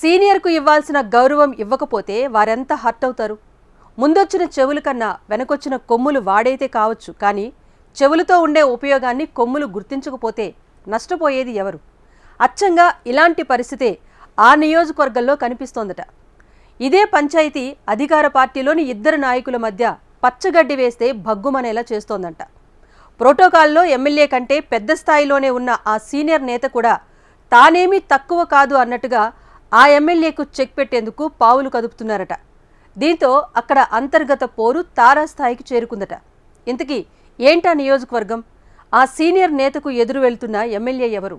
సీనియర్కు ఇవ్వాల్సిన గౌరవం ఇవ్వకపోతే వారెంత హర్ట్ అవుతారు ముందొచ్చిన చెవుల కన్నా వెనకొచ్చిన కొమ్ములు వాడైతే కావచ్చు కానీ చెవులతో ఉండే ఉపయోగాన్ని కొమ్ములు గుర్తించకపోతే నష్టపోయేది ఎవరు? అచ్చంగా ఇలాంటి పరిస్థితే ఆ నియోజకవర్గంలో కనిపిస్తోందట. ఇదే పంచాయతీ అధికార పార్టీలోని ఇద్దరు నాయకుల మధ్య పచ్చగడ్డి వేస్తే భగ్గుమనేలా చేస్తోందంట. ప్రోటోకాల్లో ఎమ్మెల్యే కంటే పెద్ద స్థాయిలోనే ఉన్న ఆ సీనియర్ నేత కూడా తానేమీ తక్కువ కాదు అన్నట్టుగా ఆ ఎమ్మెల్యేకు చెక్ పెట్టేందుకు పావులు కదుపుతున్నారట. దీంతో అక్కడ అంతర్గత పోరు తారాస్థాయికి చేరుకుందట. ఇంతకీ ఏంటా నియోజకవర్గం? ఆ సీనియర్ నేతకు ఎదురు వెళ్తున్న ఎమ్మెల్యే ఎవరు?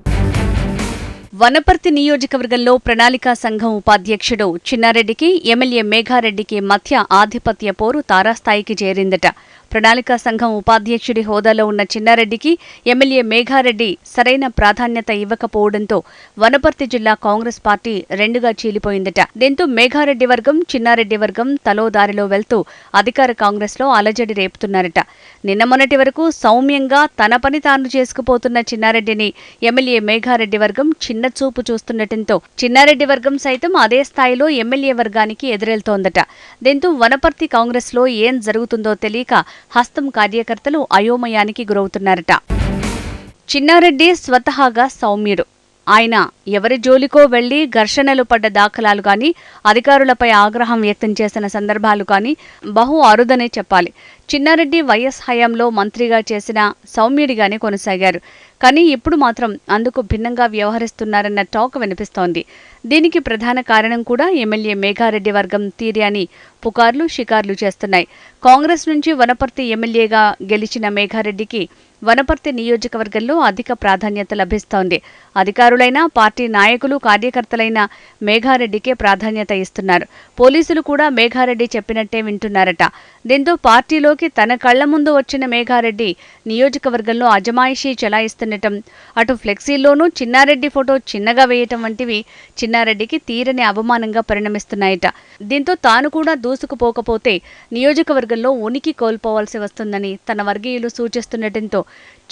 వనపర్తి నియోజకవర్గంలో ప్రణాళికా సంఘం ఉపాధ్యక్షుడు చిన్నారెడ్డికి ఎమ్మెల్యే మేఘారెడ్డికి మధ్య ఆధిపత్య పోరు తారాస్థాయికి చేరిందట. ప్రణాళికా సంఘం ఉపాధ్యక్షుడి హోదాలో ఉన్న చిన్నారెడ్డికి ఎమ్మెల్యే మేఘారెడ్డి సరైన ప్రాధాన్యత ఇవ్వకపోవడంతో వనపర్తి జిల్లా కాంగ్రెస్ పార్టీ రెండుగా చీలిపోయిందట. దీంతో మేఘారెడ్డి వర్గం చిన్నారెడ్డి వర్గం తలో దారిలో వెళ్తూ అధికార కాంగ్రెస్లో అలజడి రేపుతున్నారట. నిన్న మొన్నటి వరకు సౌమ్యంగా తన పని తాను చేసుకుపోతున్న చిన్నారెడ్డిని ఎమ్మెల్యే మేఘారెడ్డి వర్గం చిన్న చూపు చూస్తుండటంతో చిన్నారెడ్డి వర్గం సైతం అదే స్థాయిలో ఎమ్మెల్యే వర్గానికి ఎదురెళ్తోందట. దీంతో వనపర్తి కాంగ్రెస్లో ఏం జరుగుతుందో తెలియక హస్తం కార్యకర్తలు అయోమయానికి గురవుతున్నారట. చిన్నారెడ్డి స్వతహాగా సౌమ్యుడు. ఆయన ఎవరి జోలికో వెళ్ళి ఘర్షణలు పడ్డ దాఖలాలు గాని అధికారులపై ఆగ్రహం వ్యక్తం చేసిన సందర్భాలు కానీ బహు అరుదనే చెప్పాలి. చిన్నారెడ్డి వైఎస్ హయాంలో మంత్రిగా చేసిన సౌమ్యుడిగానే కొనసాగారు. కానీ ఇప్పుడు మాత్రం అందుకు భిన్నంగా వ్యవహరిస్తున్నారన్న టాక్ వినిపిస్తోంది. దీనికి ప్రధాన కారణం కూడా ఎమ్మెల్యే మేఘారెడ్డి వర్గం తీరే అని పుకార్లు షికార్లు చేస్తున్నాయి. కాంగ్రెస్ నుంచి వనపర్తి ఎమ్మెల్యేగా గెలిచిన మేఘారెడ్డికి వనపర్తి నియోజకవర్గంలో అధిక ప్రాధాన్యత లభిస్తోంది. అధికారులైన పార్టీ నాయకులు కార్యకర్తలైన మేఘారెడ్డికే ప్రాధాన్యత ఇస్తున్నారు. పోలీసులు కూడా మేఘారెడ్డి చెప్పినట్టే వింటున్నారట. దీంతో పార్టీలోకి తన కళ్ళ ముందు వచ్చిన మేఘారెడ్డి నియోజకవర్గంలో అజమాయిషీ చెలాయిస్తుండటం అటు ఫ్లెక్సీల్లోనూ చిన్నారెడ్డి ఫోటో చిన్నగా వేయటం వంటివి చిన్నారెడ్డికి తీరని అవమానంగా పరిణమిస్తున్నాయట. దీంతో తాను కూడా దూసుకుపోకపోతే నియోజకవర్గంలో ఉనికి కోల్పోవాల్సి వస్తుందని తన వర్గీయులు సూచిస్తుండటంతో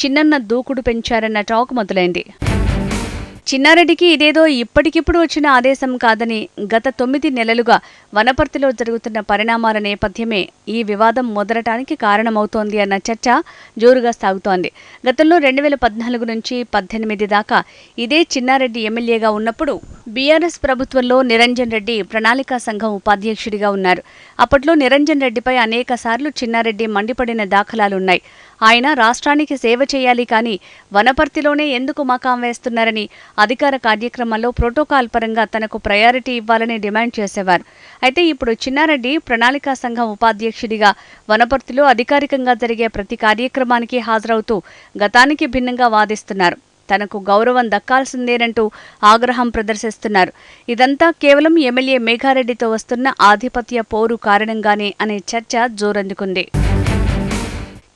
చిన్నన్న దూకుడు పెంచారన్న టాక్ మొదలైంది. చిన్నారెడ్డికి ఇదేదో ఇప్పటికిప్పుడు వచ్చిన ఆదేశం కాదని గత తొమ్మిది నెలలుగా వనపర్తిలో జరుగుతున్న పరిణామాల నేపథ్యమే ఈ వివాదం మొదలటానికి కారణమవుతోంది అన్న చర్చ జోరుగా సాగుతోంది. గతంలో రెండు వేల పద్నాలుగు నుంచి పద్దెనిమిది దాకా ఇదే చిన్నారెడ్డి ఎమ్మెల్యేగా ఉన్నప్పుడు బీఆర్ఎస్ ప్రభుత్వంలో నిరంజన్ రెడ్డి ప్రణాళికా సంఘం ఉపాధ్యక్షుడిగా ఉన్నారు. అప్పట్లో నిరంజన్ రెడ్డిపై అనేక సార్లు చిన్నారెడ్డి మండిపడిన దాఖలాలున్నాయి. ఆయన రాష్ట్రానికి సేవ చేయాలి కానీ వనపర్తిలోనే ఎందుకు మకాం వేస్తున్నారని అధికార కార్యక్రమాల్లో ప్రోటోకాల్ పరంగా తనకు ప్రయారిటీ ఇవ్వాలని డిమాండ్ చేసేవారు. అయితే ఇప్పుడు చిన్నారెడ్డి ప్రణాళికా సంఘం ఉపాధ్యక్షుడిగా వనపర్తిలో అధికారికంగా జరిగే ప్రతి కార్యక్రమానికి హాజరవుతూ గతానికి భిన్నంగా వాదిస్తున్నారు. తనకు గౌరవం దక్కాల్సిందేనంటూ ఆగ్రహం ప్రదర్శిస్తున్నారు. ఇదంతా కేవలం ఎమ్మెల్యే మేఘారెడ్డితో వస్తున్న ఆధిపత్య పోరు కారణంగానే అనే చర్చ జోరందుకుంది.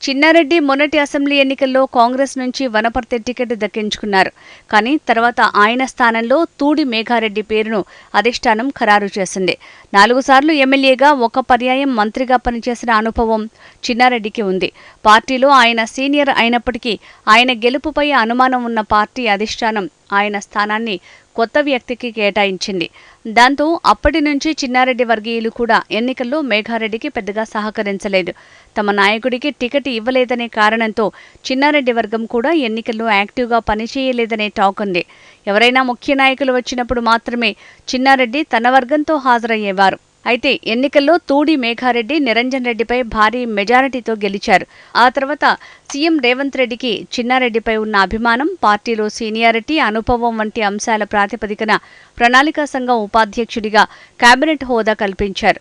చిన్నారెడ్డి మొన్నటి అసెంబ్లీ ఎన్నికల్లో కాంగ్రెస్ నుంచి వనపర్తి టికెట్ దక్కించుకున్నారు. కానీ తర్వాత ఆయన స్థానంలో తూడి మేఘారెడ్డి పేరును అధిష్టానం ఖరారు చేసింది. నాలుగు సార్లు ఎమ్మెల్యేగా ఒక పర్యాయం మంత్రిగా పనిచేసిన అనుభవం చిన్నారెడ్డికి ఉంది. పార్టీలో ఆయన సీనియర్ అయినప్పటికీ ఆయన గెలుపుపై అనుమానం ఉన్న పార్టీ అధిష్టానం ఆయన స్థానాన్ని కొత్త వ్యక్తికి కేటాయించింది. దాంతో అప్పటి నుంచి చిన్నారెడ్డి వర్గీయులు కూడా ఎన్నికల్లో మేఘారెడ్డికి పెద్దగా సహకరించలేదు. తమ నాయకుడికి టికెట్ ఇవ్వలేదనే కారణంతో చిన్నారెడ్డి వర్గం కూడా ఎన్నికల్లో యాక్టివ్గా పనిచేయలేదనే టాక్ ఉంది. ఎవరైనా ముఖ్య నాయకులు వచ్చినప్పుడు మాత్రమే చిన్నారెడ్డి తన వర్గంతో హాజరయ్యేవారు. అయితే ఎన్నికల్లో తూడి మేఘారెడ్డి నిరంజన్ రెడ్డిపై భారీ మెజారిటీతో గెలిచారు. ఆ తర్వాత సీఎం రేవంత్ రెడ్డికి చిన్నారెడ్డిపై ఉన్న అభిమానం పార్టీలో సీనియారిటీ అనుభవం వంటి అంశాల ప్రాతిపదికన ప్రణాళికా సంఘం ఉపాధ్యక్షుడిగా కేబినెట్ హోదా కల్పించారు.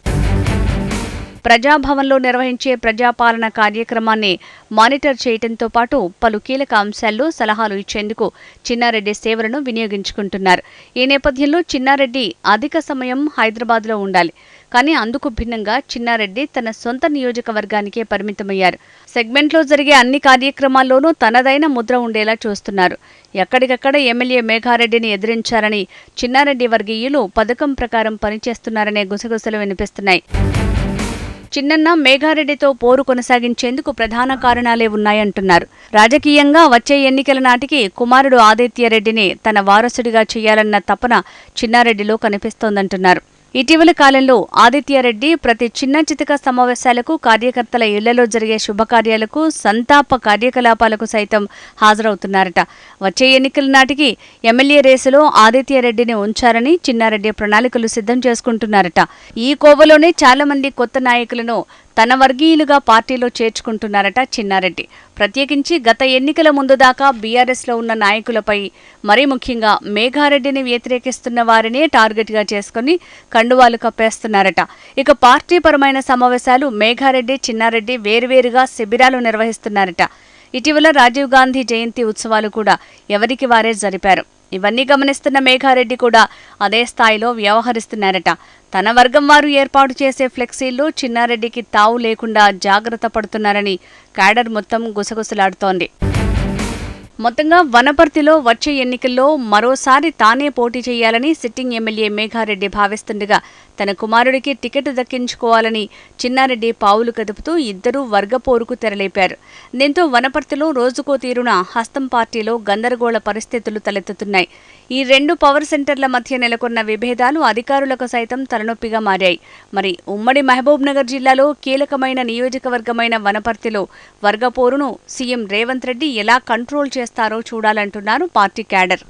ప్రజాభవన్లో నిర్వహించే ప్రజాపాలన కార్యక్రమాన్ని మానిటర్ చేయడంతో పాటు పలు కీలక అంశాల్లో సలహాలు ఇచ్చేందుకు చిన్నారెడ్డి సేవలను వినియోగించుకుంటున్నారు. ఈ నేపథ్యంలో చిన్నారెడ్డి అధిక సమయం హైదరాబాద్లో ఉండాలి. కానీ అందుకు భిన్నంగా చిన్నారెడ్డి తన సొంత నియోజకవర్గానికే పరిమితమయ్యారు. సెగ్మెంట్లో జరిగే అన్ని కార్యక్రమాల్లోనూ తనదైన ముద్ర ఉండేలా చూస్తున్నారు. ఎక్కడికక్కడ ఎమ్మెల్యే మేఘారెడ్డిని ఎదిరించారని చిన్నారెడ్డి వర్గీయులు పథకం ప్రకారం పనిచేస్తున్నారనే గుసగుసలు వినిపిస్తున్నాయి. చిన్నన్న మేఘారెడ్డితో పోరు కొనసాగించేందుకు ప్రధాన కారణాలే ఉన్నాయంటున్నారు. రాజకీయంగా వచ్చే ఎన్నికల నాటికి కుమారుడు ఆదిత్యరెడ్డిని తన వారసుడిగా చేయాలన్న తపన చిన్నారెడ్డిలో కనిపిస్తోందంటున్నారు. ఇటీవల కాలంలో ఆదిత్యారెడ్డి ప్రతి చిన్న చితక సమావేశాలకు కార్యకర్తల ఇళ్ళలో జరిగే శుభకార్యాలకు సంతాప కార్యకలాపాలకు సైతం హాజరవుతున్నారట. వచ్చే ఎన్నికల నాటికి ఎమ్మెల్యే రేసులో ఆదిత్యారెడ్డిని ఉంచారని చిన్నారెడ్డి ప్రణాళికలు సిద్ధం చేసుకుంటున్నారట. ఈ కోవలోనే చాలా మంది కొత్త నాయకులను తన వర్గీయులుగా పార్టీలో చేర్చుకుంటున్నారట చిన్నారెడ్డి. ప్రత్యేకించి గత ఎన్నికల ముందు దాకా బీఆర్ఎస్లో ఉన్న నాయకులపై మరీ ముఖ్యంగా మేఘారెడ్డిని వ్యతిరేకిస్తున్న వారినే టార్గెట్గా చేసుకుని కండువాలు కప్పేస్తున్నారట. ఇక పార్టీ పరమైన సమావేశాలు మేఘారెడ్డి చిన్నారెడ్డి వేరువేరుగా శిబిరాలు నిర్వహిస్తున్నారట. ఇటీవల రాజీవ్ గాంధీ జయంతి ఉత్సవాలు కూడా ఎవరికి వారే జరిపారు. ఇవన్నీ గమనిస్తున్న మేఘారెడ్డి కూడా అదే స్థాయిలో వ్యవహరిస్తున్నారట. తన వర్గం వారు ఏర్పాటు చేసే ఫ్లెక్సీల్లో చిన్నారెడ్డికి తావు లేకుండా జాగ్రత్త పడుతున్నారని క్యాడర్ మొత్తం గుసగుసలాడుతోంది. మొత్తంగా వనపర్తిలో వచ్చే ఎన్నికల్లో మరోసారి తానే పోటీ చేయాలని సిట్టింగ్ ఎమ్మెల్యే మేఘారెడ్డి భావిస్తుండగా తన కుమారుడికి టికెట్ దక్కించుకోవాలని చిన్నారెడ్డి పావులు కదుపుతూ ఇద్దరూ వర్గపోరుకు తెరలేపారు. దీంతో వనపర్తిలో రోజుకో తీరున హస్తం పార్టీలో గందరగోళ పరిస్థితులు తలెత్తుతున్నాయి. ఈ రెండు పవర్ సెంటర్ల మధ్య నెలకొన్న విభేదాలు అధికారులకు సైతం తలనొప్పిగా మారాయి. మరి ఉమ్మడి మహబూబ్ నగర్ జిల్లాలో కీలకమైన నియోజకవర్గమైన వనపర్తిలో వర్గపోరును సీఎం రేవంత్ రెడ్డి ఎలా కంట్రోల్ చేస్తారో చూడాలంటున్నారు పార్టీ క్యాడర్.